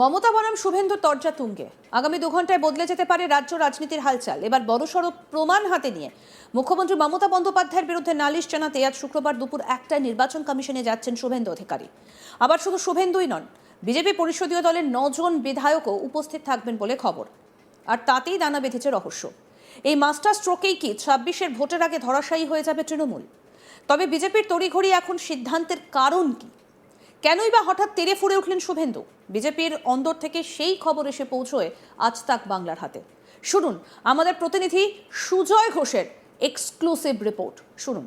মমতা বনাম, শুভেন্দুর তর্জা তুঙ্গে। আগামী দু ঘন্টায় বদলে যেতে পারে রাজ্য রাজনীতির হালচাল। এবার বড়সড় প্রমাণ হাতে নিয়ে মুখ্যমন্ত্রী মমতা বন্দ্যোপাধ্যায়ের বিরুদ্ধে নালিশ জানাতে আজ শুক্রবার দুপুর একটায় নির্বাচন কমিশনে যাচ্ছেন শুভেন্দু অধিকারী। আবার শুধু শুভেন্দুই নন, বিজেপি পরিষদীয় দলের নজন বিধায়কও উপস্থিত থাকবেন বলে খবর। আর তাতেই দানা বেঁধেছে রহস্য। এই মাস্টার স্ট্রোকেই কি ছাব্বিশের ভোটের আগে ধরাশায়ী হয়ে যাবে তৃণমূল? তবে বিজেপির তড়িঘড়ি এখন সিদ্ধান্তের কারণ কি? কেনই বা হঠাৎ তেরে ফুরে উঠলেন শুভেন্দু? বিজেপির অন্দর থেকে সেই খবর এসে পৌঁছয় আজ তাক বাংলার হাতে। শুনুন, আমাদের প্রতিনিধি সুজয় ঘোষের এক্সক্লুসিভ রিপোর্ট শুনুন।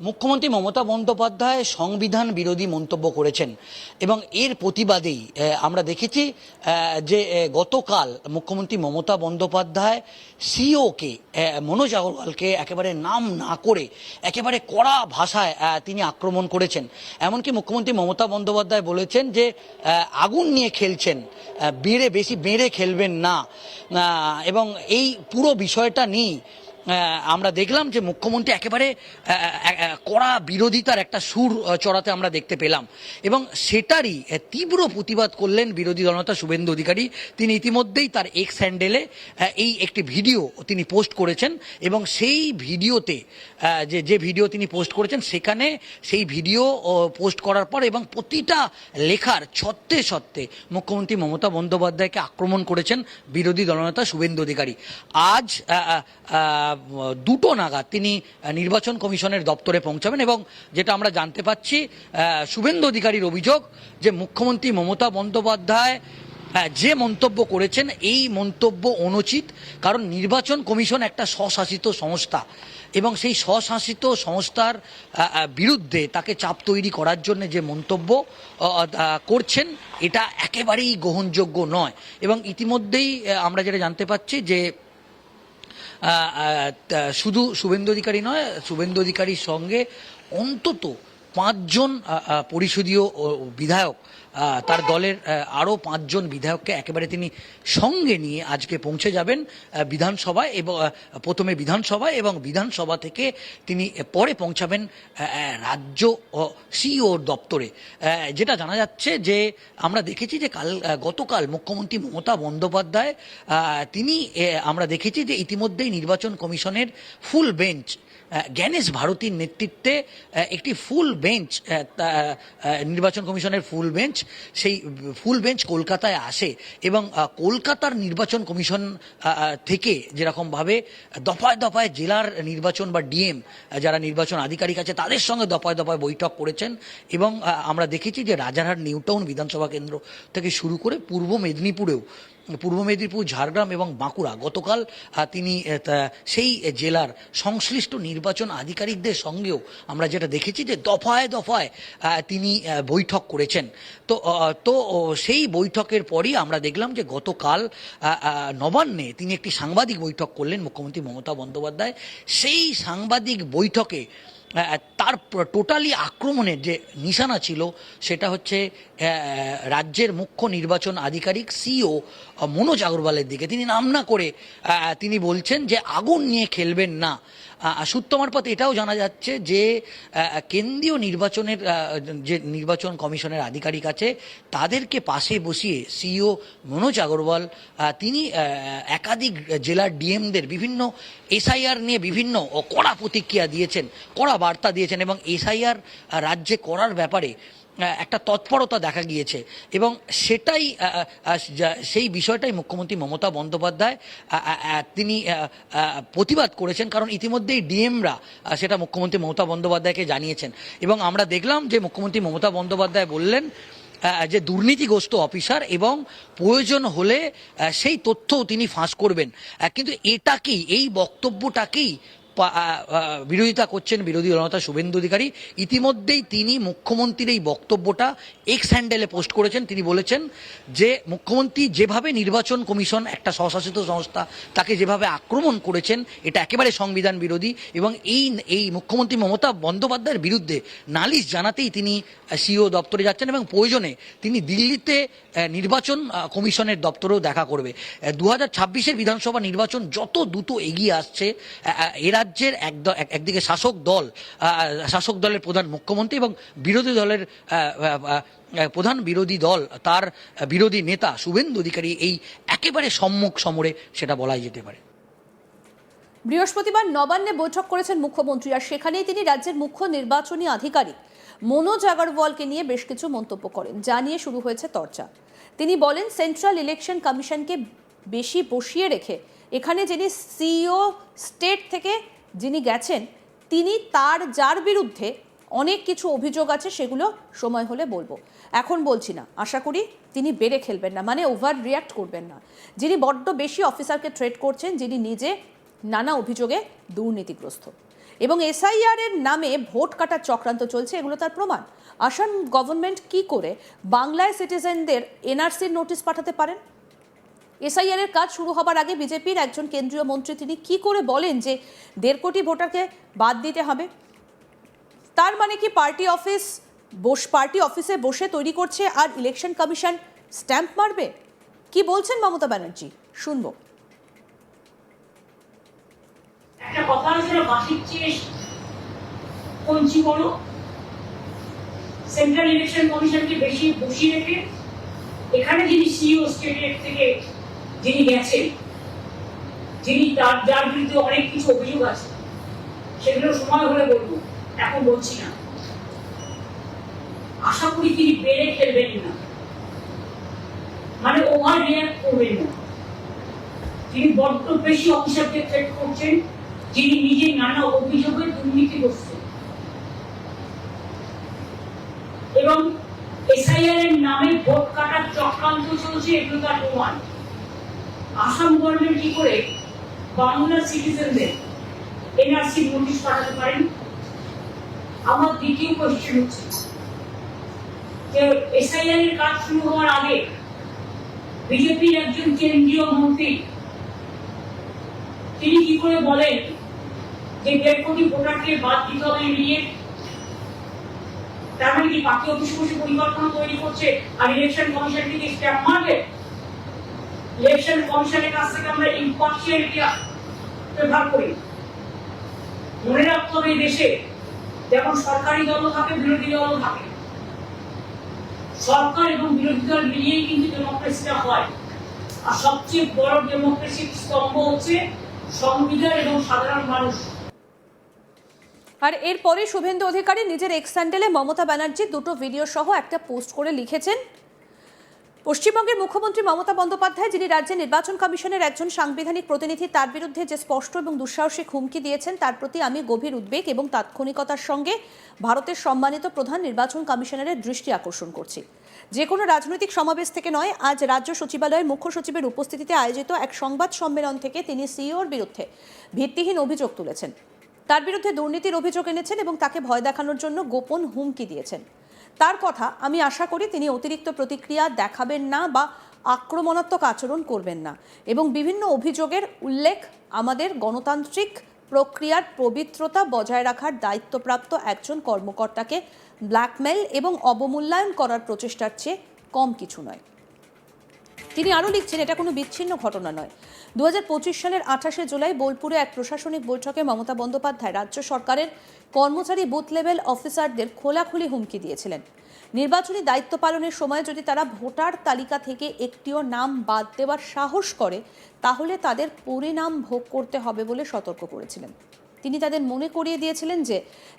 মুখ্যমন্ত্রী মমতা বন্দ্যোপাধ্যায় সংবিধান বিরোধী মন্তব্য করেছেন এবং এর প্রতিবাদেই আমরা দেখেছি যে গতকাল মুখ্যমন্ত্রী মমতা বন্দ্যোপাধ্যায় সিওকে মনোজ আগরওয়ালকে একেবারে নাম না করে একেবারে কড়া ভাষায় তিনি আক্রমণ করেছেন। এমনকি মুখ্যমন্ত্রী মমতা বন্দ্যোপাধ্যায় বলেছেন যে আগুন নিয়ে খেলছেন বেড়ে বেশি বেড়ে খেলবেন না এবং এই পুরো বিষয়টা আহ, আমরা দেখলাম যে মুখ্যমন্ত্রী একেবারে কড়া বিরোধিতার একটা সুর চড়াতে আমরা দেখতে পেলাম। এবং সেটারই তীব্র প্রতিবাদ করলেন বিরোধী দলনেতা শুভেন্দু অধিকারী। তিনি ইতিমধ্যেই তার এক্স হ্যান্ডেলে এই একটি ভিডিও তিনি পোস্ট করেছেন। এবং সেই ভিডিওতে যে যে ভিডিও তিনি পোস্ট করেছেন, সেখানে সেই ভিডিও পোস্ট করার পর এবং প্রতিটা লেখার ছত্রে ছত্রে মুখ্যমন্ত্রী মমতা বন্দ্যোপাধ্যায়কে আক্রমণ করেছেন বিরোধী দলনেতা শুভেন্দু অধিকারী। আজ দুটো নাগাদ তিনি নির্বাচন কমিশনের দপ্তরে পৌঁছাবেন এবং যেটা আমরা জানতে পাচ্ছি শুভেন্দু অধিকারীর অভিযোগ যে মুখ্যমন্ত্রী মমতা বন্দ্যোপাধ্যায় যে মন্তব্য করেছেন, এই মন্তব্য অনুচিত কারণ নির্বাচন কমিশন একটা স্বশাসিত সংস্থা এবং সেই স্বশাসিত সংস্থার বিরুদ্ধে তাকে চাপ তৈরি করার জন্য যে মন্তব্য করছেন, এটা একেবারেই গ্রহণযোগ্য নয় এবং ইতিমধ্যেই আমরা যেটা জানতে পাচ্ছি যে শুধু শুভেন্দু অধিকারী নয় শুভেন্দু অধিকারীর সঙ্গে অন্তত পাঁচজন পরিষদীয় বিধায়ক তার দলের আরও পাঁচজন বিধায়ককে একেবারে তিনি সঙ্গে নিয়ে আজকে পৌঁছে যাবেন বিধানসভায় এবং প্রথমে বিধানসভায় এবং বিধানসভা থেকে তিনি পরে পৌঁছাবেন রাজ্য সিইও দপ্তরে। যেটা জানা যাচ্ছে যে, আমরা দেখেছি যে কাল গতকাল মুখ্যমন্ত্রী মমতা বন্দ্যোপাধ্যায় তিনি আমরা দেখেছি যে ইতিমধ্যেই নির্বাচন কমিশনের ফুল বেঞ্চ জ্ঞানেশ ভারতীর নেতৃত্বে একটি ফুল বেঞ্চ নির্বাচন কমিশনের ফুল বেঞ্চ, সেই ফুল বেঞ্চ কলকাতায় আসে এবং কলকাতার নির্বাচন কমিশন থেকে যেরকমভাবে দফায় দফায় জেলার নির্বাচন বা ডিএম যারা নির্বাচন আধিকারিক আছে, তাদের সঙ্গে দফায় দফায় বৈঠক করেছেন এবং আমরা দেখেছি যে রাজারহাট নিউটাউন বিধানসভা কেন্দ্র থেকে শুরু করে পূর্ব মেদিনীপুরেও পূর্ব মেদিনীপুর, ঝাড়গ্রাম এবং বাঁকুড়া। গতকাল তিনি সেই জেলার সংশ্লিষ্ট নির্বাচন আধিকারিকদের সঙ্গেও আমরা যেটা দেখেছি যে দফায় দফায় তিনি বৈঠক করেছেন। তো তো সেই বৈঠকের পরই আমরা দেখলাম যে গতকাল নবান্নে তিনি একটি সাংবাদিক বৈঠক করলেন মুখ্যমন্ত্রী মমতা বন্দ্যোপাধ্যায়। সেই সাংবাদিক বৈঠকে তার টোটালি আক্রমণের যে নিশানা ছিল সেটা হচ্ছে রাজ্যের মুখ্য নির্বাচন আধিকারিক সিও মনোজ আগরওয়ালের দিকে। তিনি নাম না করে তিনি বলছেন যে আগুন নিয়ে খেলবেন না। আহ, সূত্র মারফত এটাও জানা যাচ্ছে যে কেন্দ্রীয় নির্বাচনের যে নির্বাচন কমিশনের আধিকারিক আছে তাদেরকে পাশে বসিয়ে সিইও মনোজ আগরওয়াল তিনি একাধিক জেলার ডিএমদের বিভিন্ন এসআইআর নিয়ে বিভিন্ন কড়া প্রতিক্রিয়া দিয়েছেন কড়া বার্তা দিয়েছেন। এবং এসআইআর রাজ্যে করার ব্যাপারে একটা তৎপরতা দেখা গিয়েছে। এবং সেটাই সেই বিষয়টাই মুখ্যমন্ত্রী মমতা বন্দ্যোপাধ্যায় তিনি প্রতিবাদ করেছেন, কারণ ইতিমধ্যেই ডিএমরা সেটা মুখ্যমন্ত্রী মমতা বন্দ্যোপাধ্যায়কে জানিয়েছেন। এবং আমরা দেখলাম যে মুখ্যমন্ত্রী মমতা বন্দ্যোপাধ্যায় বললেন যে দুর্নীতিগ্রস্ত অফিসার এবং প্রয়োজন হলে সেই তথ্যও তিনি ফাঁস করবেন। কিন্তু এটাকেই এই বক্তব্যটাকেই বিরোধিতা করছেন বিরোধী দলনেতা শুভেন্দু অধিকারী। ইতিমধ্যেই তিনি মুখ্যমন্ত্রীর এই বক্তব্যটা এক্স হ্যান্ডেলে পোস্ট করেছেন। তিনি বলেছেন যে মুখ্যমন্ত্রী যেভাবে নির্বাচন কমিশন একটা স্বশাসিত সংস্থা তাকে যেভাবে আক্রমণ করেছেন এটা একেবারে সংবিধান বিরোধী এবং এই এই মুখ্যমন্ত্রী মমতা বন্দ্যোপাধ্যায়ের বিরুদ্ধে নালিশ জানাতেই তিনি সিও দপ্তরে যাচ্ছেন এবং প্রয়োজনে তিনি দিল্লিতে নির্বাচন কমিশনের দপ্তরেও দেখা করবে। দু হাজার বিধানসভা নির্বাচন যত দ্রুত এগিয়ে আসছে আহ, আহ, এ রাজ্যে রাজ্যের এক- একদিকে শাসক দল শাসক দলের প্রধান মুখ্যমন্ত্রী এবং বিরোধী দলের প্রধান বিরোধী দল, তার বিরোধী নেতা শুভেন্দু অধিকারী এই একেবারে সম্মুখ সমরে সেটা বলাই যেতে পারে। বৃহস্পতিবার নবান্নে বৈঠক করেছেন মুখ্যমন্ত্রী, আর সেখানেই তিনি রাজ্যের মুখ্য নির্বাচনী আধিকারিক মনোজ আগরওয়ালকে নিয়ে বেশ কিছু মন্তব্য করেন, যা নিয়ে শুরু হয়েছে চর্চা। তিনি বলেন, সেন্ট্রাল ইলেকশন কমিশনকে বেশি বসিয়ে রেখে এখানে যিনি সিইও স্টেট থেকে যিনি গেছেন, তিনি তার, যার বিরুদ্ধে অনেক কিছু অভিযোগ আছে, সেগুলো সময় হলে বলব। এখন বলছি না, আশা করি তিনি বেড়ে খেলবেন না মানে ওভার রিয়াক্ট করবেন না। যিনি বড্ড বেশি অফিসারকে ট্রেড করছেন, যিনি নিজে নানা অভিযোগে দুর্নীতিগ্রস্ত। এবং এসআইআর এর নামে ভোট কাটার চক্রান্ত চলছে, এগুলো তার প্রমাণ। আসাম গভর্নমেন্ট কি করে বাংলায় সিটিজেনদের এনআরসির নোটিশ পাঠাতে পারেন? এসআইআর এর কাজ শুরু হবার আগে বিজেপির একজন কেন্দ্রীয় মন্ত্রী, তিনি কি করে বলেন যে দেড় কোটি ভোটারকে বাদ দিতে হবে? তার মানে কি পার্টি অফিস বস, পার্টি অফিসে বসে তৈরি করছে আর ইলেকশন কমিশন স্ট্যাম্প মারবে? কি বলছেন মমতা ব্যানার্জি? শুনব। একটা কথা চেয়ে কঞ্চি বড়। সেন্ট্রাল ইলেকশন কমিশনকে বেশি বসিয়ে রেখে এখানে যিনি সিইও স্টেটের থেকে যিনি গেছেন, যিনি তার, যার বিরুদ্ধে অনেক কিছু অভিযোগ আছে, সেগুলো সময় হলে বলব, এখন বলছি না। আশা করি তিনি বেড়ে খেলবেন না। মানে ওভার রিয়াক্ট করবেন না। তিনি বড্ড বেশি অফিসারকে থ্রেট করছেন, যিনি নিজে নানা অভিযোগে দুর্নীতিগ্রস্ত এবং এসআইআর এর নামে ভোট কাটার চক্রান্ত চলছে, এগুলো তার প্রমাণ। আসাম গভর্নমেন্ট কি করে বাংলার সিটিজেনদের এনআরসি নোটিশ পাঠাতে পারেন? আমার দ্বিতীয় কোয়েশ্চেন হচ্ছে যে এসআইআর এর কাজ শুরু হওয়ার আগে বিজেপির একজন কেন্দ্রীয় মন্ত্রী, তিনি কি করে বলেন যে দেড় কোটি ভোটারকে বাদ দিতে হবে নিয়ে? তার মানে কি বাকি অফিস বসে পরিকল্পনা তৈরি করছে আর ইলেকশন কমিশন থেকে স্ট্যাম্প মারবে? ইলেকশন কমিশনের কাছ থেকে আমরা ইম্পার্শিয়ালিটি ব্যবহার করি। মনে রাখতে হবে দেশে যেমন সরকারি দলও থাকে, বিরোধী দলও থাকে। সরকার এবং বিরোধী দল মিলিয়েই কিন্তু ডেমোক্রেসিটা হয়। আর সবচেয়ে বড় ডেমোক্রেসির স্তম্ভ হচ্ছে সংবিধান এবং সাধারণ মানুষ। আর এরপরে শুভেন্দু অধিকারী নিজের এক্স স্যান্ডেলে মমতা ব্যানার্জির দুটো ভিডিও সহ একটা পোস্ট করে লিখেছেন। পশ্চিমবঙ্গের মুখ্যমন্ত্রী মমতা বন্দ্যোপাধ্যায়, যিনি রাজ্যের নির্বাচন কমিশনের একজন সাংবিধানিক প্রতিনিধি, তার বিরুদ্ধে যে স্পষ্ট এবং দুঃসাহসিক হুমকি দিয়েছেন, তার প্রতি আমি গভীর উদ্বেগ এবং তাৎক্ষণিকতার সঙ্গে ভারতের সম্মানিত প্রধান নির্বাচন কমিশনারের দৃষ্টি আকর্ষণ করছি। যে কোনো রাজনৈতিক সমাবেশ থেকে নয়, আজ রাজ্য সচিবালয়ের মুখ্য সচিবের উপস্থিতিতে আয়োজিত এক সংবাদ সম্মেলন থেকে তিনি সিইওর বিরুদ্ধে ভিত্তিহীন অভিযোগ তুলেছেন। তার বিরুদ্ধে দুর্নীতির অভিযোগ এনেছেন এবং তাকে ভয় দেখানোর জন্য গোপন হুমকি দিয়েছেন। তার কথা আমি আশা করি তিনি অতিরিক্ত প্রতিক্রিয়া দেখাবেন না বা আক্রমণাত্মক আচরণ করবেন না। এবং বিভিন্ন অভিযোগের উল্লেখ আমাদের গণতান্ত্রিক প্রক্রিয়ার পবিত্রতা বজায় রাখার দায়িত্বপ্রাপ্ত একজন কর্মকর্তাকে ব্ল্যাকমেল এবং অবমূল্যায়ন করার প্রচেষ্টার চেয়ে কম কিছু নয়। তিনি আরও লিখছেন, এটা কোনো বিচ্ছিন্ন ঘটনা নয়। দু সালের আঠাশে জুলাই বোলপুরে এক প্রশাসনিক বৈঠকে মমতা বন্দ্যোপাধ্যায় রাজ্য সরকারের কর্মচারী বুথ লেভেল অফিসারদের খোলাখুলি হুমকি দিয়েছিলেন। নির্বাচনী দায়িত্ব পালনের সময় যদি তারা ভোটার তালিকা থেকে একটিও নাম বাদ দেওয়ার সাহস করে, তাহলে তাদের পরিণাম ভোগ করতে হবে বলে সতর্ক করেছিলেন। তিনি তাদের মনে করিয়ে দিয়েছিলেন যে,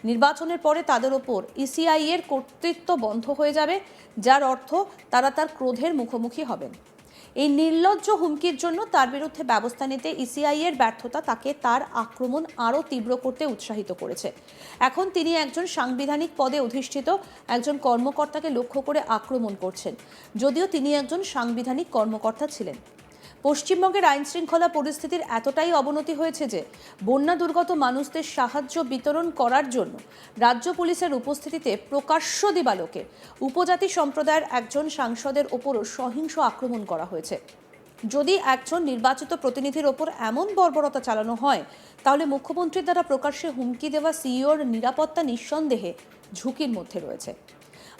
নির্বাচনের পরে তাদের ওপর ইসিআই এর কর্তৃত্ব বন্ধ হয়ে যাবে, যার অর্থ তারা তার ক্রোধের মুখোমুখি হবেন। এই নির্লজ্জ হুমকির জন্য তার বিরুদ্ধে ব্যবস্থা নিতে ইসিআই এর ব্যর্থতা তাকে তার আক্রমণ আরও তীব্র করতে উৎসাহিত করেছে। এখন তিনি একজন সাংবিধানিক পদে অধিষ্ঠিত, একজন কর্মকর্তাকে লক্ষ্য করে আক্রমণ করছেন। যদিও তিনি একজন সাংবিধানিক কর্মকর্তা ছিলেন। পশ্চিমবঙ্গের আইন শৃঙ্খলা পরিস্থিতির এতটাই অবনতি হয়েছে যে বন্যা দুর্গত মানুষদের সাহায্য বিতরণ করার জন্য রাজ্য পুলিশের উপস্থিতিতে প্রকাশ্য দিবালোকে উপজাতি সম্প্রদায়ের একজন সাংসদের ওপরও সহিংস আক্রমণ করা হয়েছে। যদি একজন নির্বাচিত প্রতিনিধির ওপর এমন বর্বরতা চালানো হয়, তাহলে মুখ্যমন্ত্রীর দ্বারা প্রকাশ্যে হুমকি দেওয়া সিইওর নিরাপত্তা নিঃসন্দেহে ঝুঁকির মধ্যে রয়েছে।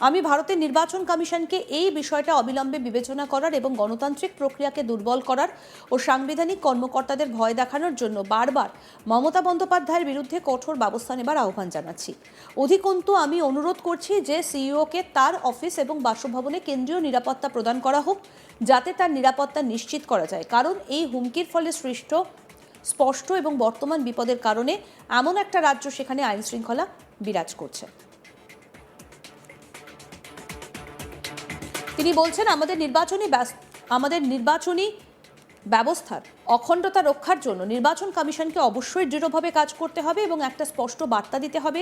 আমি ভারতের নির্বাচন কমিশনকে এই বিষয়টা অবিলম্বে বিবেচনা করার এবং গণতান্ত্রিক প্রক্রিয়াকে দুর্বল করার ও সাংবিধানিক কর্মকর্তাদের ভয় দেখানোর জন্য বারবার মমতা বন্দ্যোপাধ্যায়ের বিরুদ্ধে কঠোর ব্যবস্থা নেবার আহ্বান জানাচ্ছি। অধিকন্তু, আমি অনুরোধ করছি যে সিইওকে তার অফিস এবং বাসভবনে কেন্দ্রীয় নিরাপত্তা প্রদান করা হোক, যাতে তার নিরাপত্তা নিশ্চিত করা যায়। কারণ এই হুমকির ফলে সৃষ্ট, স্পষ্ট এবং বর্তমান বিপদের কারণে এমন একটা রাজ্য সেখানে আইন শৃঙ্খলা বিরাজ করছে। তিনি বলছেন, আমাদের নির্বাচনী আমাদের নির্বাচনী ব্যবস্থার অখণ্ডতা রক্ষার জন্য নির্বাচন কমিশনকে অবশ্যই দৃঢ়ভাবে কাজ করতে হবে এবং একটা স্পষ্ট বার্তা দিতে হবে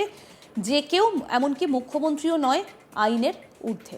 যে কেউ এমনকি মুখ্যমন্ত্রীও নয়, আইনের ঊর্ধ্বে।